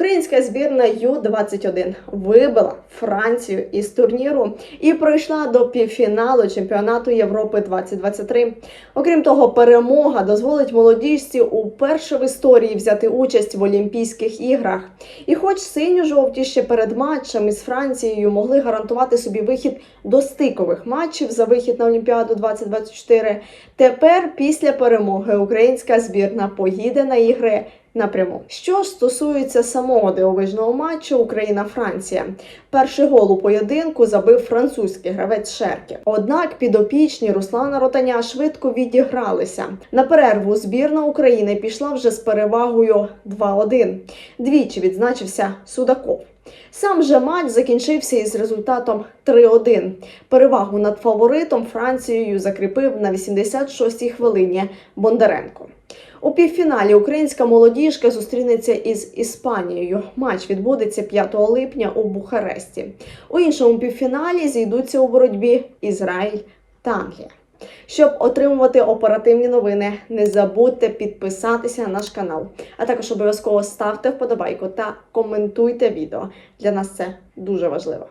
Українська збірна Ю-21 вибила Францію із турніру і пройшла до півфіналу чемпіонату Європи 2023. Окрім того, перемога дозволить молодіжці уперше в історії взяти участь в Олімпійських іграх. І хоч синьо-жовті ще перед матчем із Францією могли гарантувати собі вихід до стикових матчів за вихід на Олімпіаду 2024, тепер після перемоги українська збірна поїде на ігри напряму. Що стосується самого дивовижного матчу Україна-Франція, перший гол у поєдинку забив французький гравець Шерки. Однак підопічні Руслана Ротаня швидко відігралися. На перерву збірна України пішла вже з перевагою 2-1. Двічі відзначився Судаков. Сам же матч закінчився із результатом 3-1. Перевагу над фаворитом Францією закріпив на 86-й хвилині Бондаренко. У півфіналі українська молодіжка зустрінеться із Іспанією. Матч відбудеться 5 липня у Бухаресті. У іншому півфіналі зійдуться у боротьбі Ізраїль та Англія. Щоб отримувати оперативні новини, не забудьте підписатися на наш канал, а також обов'язково ставте вподобайку та коментуйте відео. Для нас це дуже важливо.